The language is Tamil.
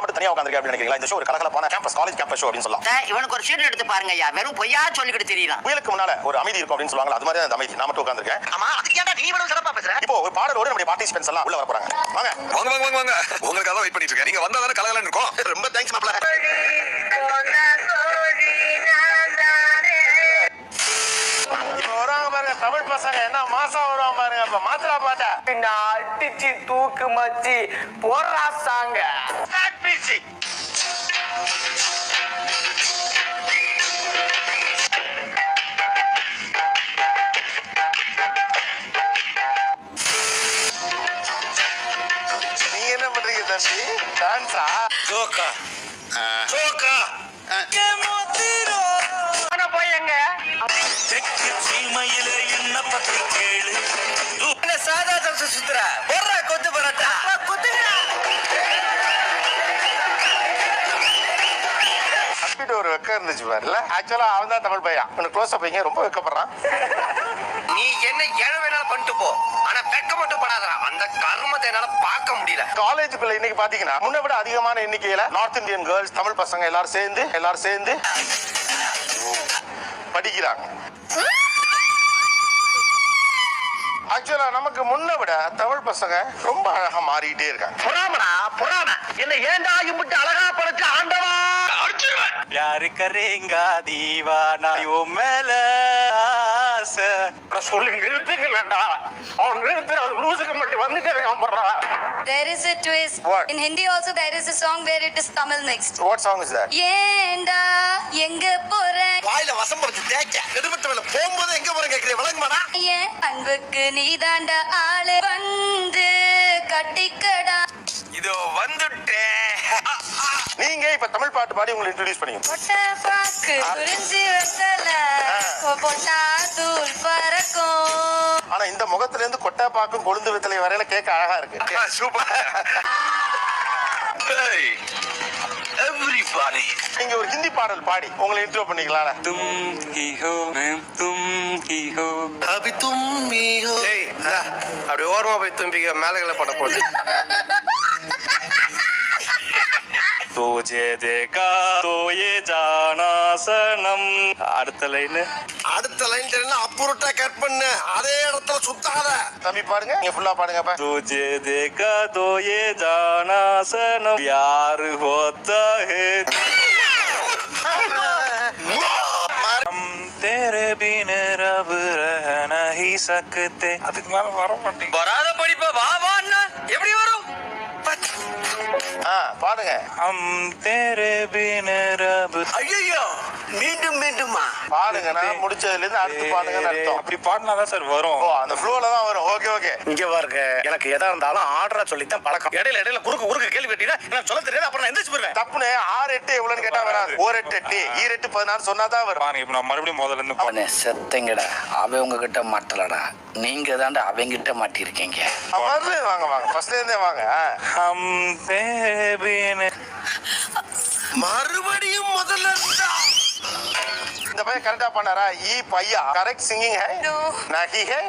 நான் மட்டும் தனியா உட்காந்துருக்கேன் அப்படின்னு நினைக்கிறீங்களா? இந்த ஷோ ஒரு கலகலப்பான கேம்பஸ் காலேஜ் கேம்பஸ் ஷோ அப்படின்னு சொல்லலாம். இவனுக்கு ஒரு சீட் எடுத்து பாருங்க ஐயா வெறும் பொய்யா சொல்லிக்கிட்டு தெரியலாம் புயலுக்கு முன்னால ஒரு அமைதி இருக்கும் அப்படின்னு சொல்லுவாங்க அது மாதிரி அந்த அமைதி. நான் மட்டும் உட்காந்துருக்கேன் ஆமா அதுக்கு ஏன்டா நீ இவ்வளவு சிறப்பா பேசுற? இப்போ ஒரு பாடலோடு நம்முடைய பார்ட்டிசிபென்ட்ஸ் எல்லாம் உள்ள வர போறாங்க வாங்க. வாங்க வாங்க வாங்க. வாங்க உங்களுக்காக தான் வெயிட் பண்ணிட்டு இருக்கேன். நீங்க வந்தா தானே கலகலன்னு இருக்கும். ரொம்ப தேங்க்ஸ் மாப்ள பாருங்க தமிழ் பசங்க என்ன மாசம் வருவாங்க பாருங்க இப்ப மாத்திரா பாட்டா? பின்ன அடிச்சு தூக்கு மச்சி போடுறா சாங்க. நீங்க என்ன பண்றீங்க தம்பி? டான்ஸா? ஜோக்கா. தம்ச சுத்துற போடுற கொத்து பரோட்டா. தம்பிட்டு ஒரு வெக்கம் இருந்துச்சு பாருல. ஆக்சுவலா அவன் தான் தமிழ் பையன். உனக்கு க்ளோஸ் அப் ரொம்ப வெக்கப்படுறான். நீ என்ன ஏழ வேணாலும் பண்ணிட்டு போ. ஆனா வெக்க மட்டும் படாதடா. அந்த கர்மத்தை என்னால பார்க்க முடியல. காலேஜுக்குள்ள இன்னைக்கு பாத்தீங்கன்னா முன்ன விட அதிகமான எண்ணிக்கையில நார்த் இந்தியன் கேர்ள்ஸ் தமிழ் பசங்க எல்லாரும் சேர்ந்து எல்லாரும் சேர்ந்து படிக்கிறாங்க ஆக்சுவலா நமக்கு முன்ன விட தமிழ் பசங்க ரொம்ப அழகா மாறிட்டே இருக்காங்க. புறாமடா புறாம. என்ன ஏண்டா இம்பிட்டு அழகா படைச்சு ஆண்டவா? அடிச்சிருவேன். யாரு கரேங்கா தீவானா? யோ மேல ஆசை. சொல்லி நிறுத்துக்கலடா அவன் நிறுத்துற லூசுக்கு மட்டும் வந்துட்டே இருக்கான் போடுறான் There is a twist. What? In Hindi also there is a song where it is Tamil mixed. What song is that? ஏண்டா எங்க போற? வாயில வசம் படுத்து தேய்க்க. எதிர்பட்டு அன்புக்கு நீதாண்டா ஆளு வந்து கட்டிக்கடா. இதோ வந்துட்டேன் நீங்க இப்ப தமிழ் பாட்டு பாடி உங்களை இன்ட்ரோடியூஸ் பண்ணீங்க பொட்ட பாக்கு குறிஞ்சி வெத்தல பொட்டா தூள் பறக்கும். ஆனா இந்த முகத்துல இருந்து கொட்டை பாக்கும் கொழுந்து வித்தலை வரையில கேட்க அழகா இருக்கு. சூப்பர். எவ்ரிபாடி நீங்க ஒரு ஹிந்தி பாடல் பாடி உங்களை இன்ட்ரோ பண்ணிக்கலாம் तुम ही हो मैं तुम ही हो அபி தும்மி ஹோ டேய் இந்தா, அப்படி ஓரமா போய் தும்பிக்க மேலகளை போட போகுது तुझे देखा तो ये जाना सनम அடுத்த லைன் அடுத்த லைன் தெரியல அப்புறட்டா கட் பண்ணு அதே இடத்துல சுத்தாத தம்பி பாருங்க நீங்க ஃபுல்லா பாடுங்க அப்ப तुझे देखा तो ये जाना सनम प्यार होता है हम तेरे बिन रब रह नहीं सकते அதுக்கு மேல வர மாட்டேங்க வராத படிப்ப வா வான்னா பாடுங்க. அம் தேரே பின ரபு. ஐயோ மீண்டும் மீண்டுமா? பாடுங்க நான் முடிச்சதுல இருந்து அடுத்து பாடுங்க அர்த்தம். அப்படி பாடினா தான் சார் வரும். ஓ அந்த ஃப்ளோல தான் வரும். Okay okay. இங்க பாருங்க எனக்கு எதா இருந்தாலும் ஆர்டரா சொல்லி தான் பழக்கம். இடையில இடையில குறுக்கு குறுக்கு கேள்வி கேட்டீங்கன்னா எனக்கு சொல்ல தெரியாது. அப்புறம் நான் எந்திரிச்சு போயிருவேன். தப்புனு ஆறு எட்டு எவ்வளவுன்னு கேட்டா வராது. ஓர் எட்டு எட்டு ஈர் எட்டு பதினாறு சொன்னாதான் வரும். பாருங்க இப்போ நான் மறுபடியும் முதல்ல இருந்து அவனே செத்தங்கடா. அவ உங்ககிட்ட மாட்டலடா. நீங்க தாண்டா அவங்கிட்ட மாட்டிருக்கீங்க வாங்க வாங்க. ஃபர்ஸ்ட்ல இருந்தே வாங்க ஹம் बिन மறுபடியும் முதல்ல இந்த பையன் கரெக்டா பண்ணாரா ஈ பையா? கரெக்ட் சிங்கிங் ஹை? No. நகி ஹை?